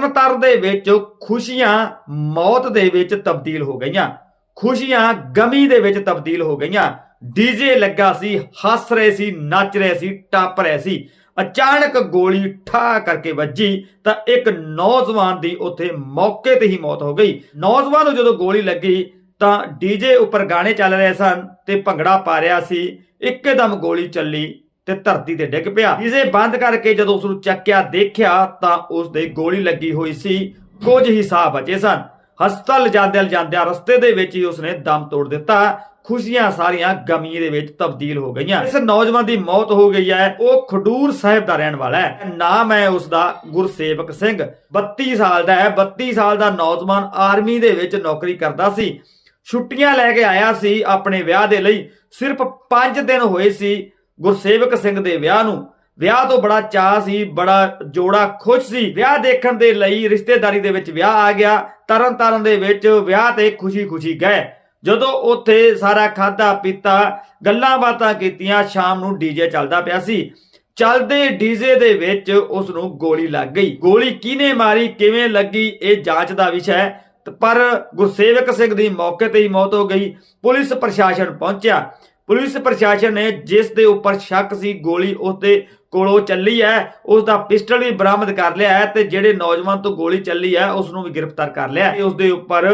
ਤਰਨਤਾਰਨ ਦੇ ਵਿੱਚ ਖੁਸ਼ੀਆਂ ਮੌਤ ਦੇ ਵਿੱਚ ਤਬਦੀਲ ਹੋ ਗਈਆਂ। ਖੁਸ਼ੀਆਂ ਗਮੀ ਦੇ ਵਿੱਚ ਤਬਦੀਲ ਹੋ ਗਈਆਂ। ਡੀਜੇ ਲੱਗਾ ਸੀ, ਹੱਸ ਰਹੇ ਸੀ, ਨੱਚ ਰਹੇ ਸੀ, ਟੱਪ ਰਹੇ ਸੀ। ਅਚਾਨਕ ਗੋਲੀ ਠਾ ਕਰਕੇ ਵੱਜੀ ਤਾਂ ਇੱਕ ਨੌਜਵਾਨ ਦੀ ਉੱਥੇ ਮੌਕੇ ਤੇ ਹੀ ਮੌਤ ਹੋ ਗਈ। ਨੌਜਵਾਨ ਨੂੰ ਜਦੋਂ ਗੋਲੀ ਲੱਗੀ ਤਾਂ ਡੀਜੇ ਉੱਪਰ ਗਾਣੇ ਚੱਲ ਰਹੇ ਸਨ ਤੇ ਭੰਗੜਾ ਪਾ ਰਿਹਾ ਸੀ। ਇੱਕਦਮ ਗੋਲੀ ਚੱਲੀ ਤੇ ਧਰਤੀ ਤੇ ਡਿੱਗ ਪਿਆ। ਇਸੇ ਬੰਦ ਕਰਕੇ ਜਦੋਂ ਉਸ ਨੂੰ ਚੱਕਿਆ, ਦੇਖਿਆ ਤਾਂ ਉਸ ਦੇ ਗੋਲੀ ਲੱਗੀ ਹੋਈ ਸੀ। ਕੁਝ ਹੀ ਸਾਹ ਬਚੇ ਸਨ। ਹਸਪਤਾਲ ਜਾਂਦੇ ਜਾਂਦਿਆਂ ਰਸਤੇ ਦੇ ਵਿੱਚ ਹੀ ਉਸਨੇ ਦਮ ਤੋੜ ਦਿੱਤਾ। ਖੁਸ਼ੀਆਂ ਸਾਰੀਆਂ ਗਮੀ ਦੇ ਵਿੱਚ ਤਬਦੀਲ ਹੋ ਗਈਆਂ। ਇਸ ਨੌਜਵਾਨ ਦੀ ਮੌਤ ਹੋ ਗਈ ਹੈ। ਉਹ ਖਡੂਰ ਸਾਹਿਬ ਦਾ ਰਹਿਣ ਵਾਲਾ ਹੈ। ਨਾਮ ਹੈ ਉਸ ਦਾ ਗੁਰਸੇਵਕ ਸਿੰਘ। 32 ਸਾਲ ਦਾ ਹੈ। 32 ਸਾਲ ਦਾ ਨੌਜਵਾਨ ਆਰਮੀ ਦੇ ਵਿੱਚ ਨੌਕਰੀ ਕਰਦਾ ਸੀ। ਛੁੱਟੀਆਂ ਲੈ ਕੇ ਆਇਆ ਸੀ। ਆਪਣੇ ਵਿਆਹ ਦੇ ਲਈ ਸਿਰਫ 5 ਦਿਨ ਹੋਏ ਸੀ। ਗੁਰਸੇਵਕ ਸਿੰਘ ਦੇ ਵਿਆਹ ਨੂੰ। ਵਿਆਹ ਤੋਂ ਬੜਾ ਚਾਹ ਸੀ, ਬੜਾ ਜੋੜਾ ਖੁਸ਼ ਸੀ। ਵਿਆਹ ਦੇਖਣ ਦੇ ਲਈ ਰਿਸ਼ਤੇਦਾਰੀ ਦੇ ਵਿੱਚ ਵਿਆਹ ਆ ਗਿਆ। ਤਰਨ ਤਾਰਨ ਦੇ ਵਿੱਚ ਵਿਆਹ ਤੇ ਖੁਸ਼ੀ-ਖੁਸ਼ੀ ਗਏ। ਜਦੋਂ ਉੱਥੇ ਸਾਰਾ ਖਾਦਾ ਪੀਤਾ, ਗੱਲਾਂ ਬਾਤਾਂ ਕੀਤੀਆਂ, ਸ਼ਾਮ ਨੂੰ ਡੀਜੇ ਚੱਲਦਾ ਪਿਆ ਸੀ। ਚੱਲਦੇ ਡੀਜੇ ਦੇ ਵਿੱਚ ਉਸ ਨੂੰ ਗੋਲੀ ਲੱਗ ਗਈ। ਗੋਲੀ ਕਿਹਨੇ ਮਾਰੀ, ਕਿਵੇਂ ਲੱਗੀ, ਇਹ ਜਾਂਚ ਦਾ ਵਿਸ਼ਾ ਹੈ। ਪਰ ਗੁਰਸੇਵਕ ਸਿੰਘ ਦੀ ਮੌਕੇ ਤੇ ਹੀ ਮੌਤ ਹੋ ਗਈ। ਪੁਲਿਸ ਪ੍ਰਸ਼ਾਸਨ ਪਹੁੰਚਿਆ। ਪੁਲਿਸ ਪ੍ਰਸ਼ਾਸਨ ਨੇ ਜਿਸ ਦੇ ਉੱਪਰ ਸ਼ੱਕ ਸੀ, ਗੋਲੀ ਉਸ ਦੇ ਕੋਲੋਂ ਚੱਲੀ ਹੈ, ਉਸ ਦਾ ਪਿਸਟਲ ਵੀ ਬਰਾਮਦ ਕਰ ਲਿਆ ਹੈ ਤੇ ਜਿਹੜੇ ਨੌਜਵਾਨ ਤੋਂ ਗੋਲੀ ਚੱਲੀ ਹੈ, ਉਸ ਨੂੰ ਵੀ ਗ੍ਰਿਫਤਾਰ ਕਰ ਲਿਆ ਹੈ ਉਸ ਦੇ ਉੱਪਰ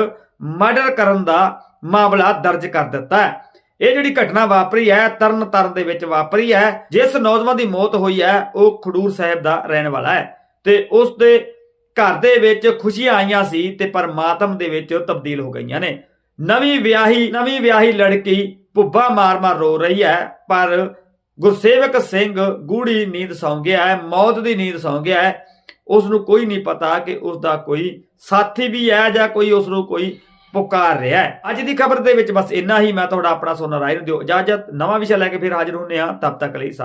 ਮਰਡਰ ਕਰਨ ਦਾ ਮਾਮਲਾ ਦਰਜ ਕਰ ਦਿੱਤਾ ਹੈ। ਇਹ ਜਿਹੜੀ ਘਟਨਾ ਵਾਪਰੀ ਹੈ ਤਰਨ ਤਾਰਨ ਦੇ ਵਿੱਚ ਵਾਪਰੀ ਹੈ, ਜਿਸ ਨੌਜਵਾਨ ਦੀ ਮੌਤ ਹੋਈ ਹੈ, ਉਹ ਖਡੂਰ ਸਾਹਿਬ ਦਾ ਰਹਿਣ ਵਾਲਾ ਹੈ ਤੇ ਉਸ ਦੇ ਘਰ ਦੇ ਵਿੱਚ ਖੁਸ਼ੀਆਂ ਆਈਆਂ ਸੀ ਤੇ ਪਰ ਮਾਤਮ ਦੇ ਵਿੱਚ ਤਬਦੀਲ ਹੋ ਗਈਆਂ ਨੇ। ਨਵੀਂ ਵਿਆਹੀ ਨਵੀਂ ਵਿਆਹੀ ਲੜਕੀ ਭੁੱਬਾ ਮਾਰ-ਮਾਰ ਰੋ ਰਹੀ ਹੈ, ਪਰ ਗੁਰਸੇਵਕ ਸਿੰਘ ਗੂੜੀ ਨੀਂਦ ਸੌਂ ਗਿਆ ਹੈ, ਮੌਤ ਦੀ ਨੀਂਦ ਸੌਂ ਗਿਆ ਹੈ। ਉਸ ਨੂੰ ਕੋਈ ਨਹੀਂ ਪਤਾ ਕਿ ਉਸ ਦਾ ਕੋਈ ਸਾਥੀ ਵੀ ਹੈ ਜਾਂ ਕੋਈ ਉਸ ਨੂੰ ਕੋਈ ਪੁਕਾਰ ਰਿਹਾ ਹੈ। ਅੱਜ ਦੀ ਖਬਰ ਦੇ ਵਿੱਚ ਬਸ ਇੰਨਾ ਹੀ, ਮੈਂ ਤੁਹਾਡਾ ਆਪਣਾ ਸੋਨਾ ਰਾਏ ਨੂੰ ਦਿਓ। ਇਜਾਜ਼ਤ, ਨਵਾਂ ਵਿਸ਼ਾ ਲੈ ਕੇ ਫਿਰ ਹਾਜ਼ਰ ਹੁੰਨੇ ਆ ਤਬ ਤੱਕ ਲਈ ਸਤਿ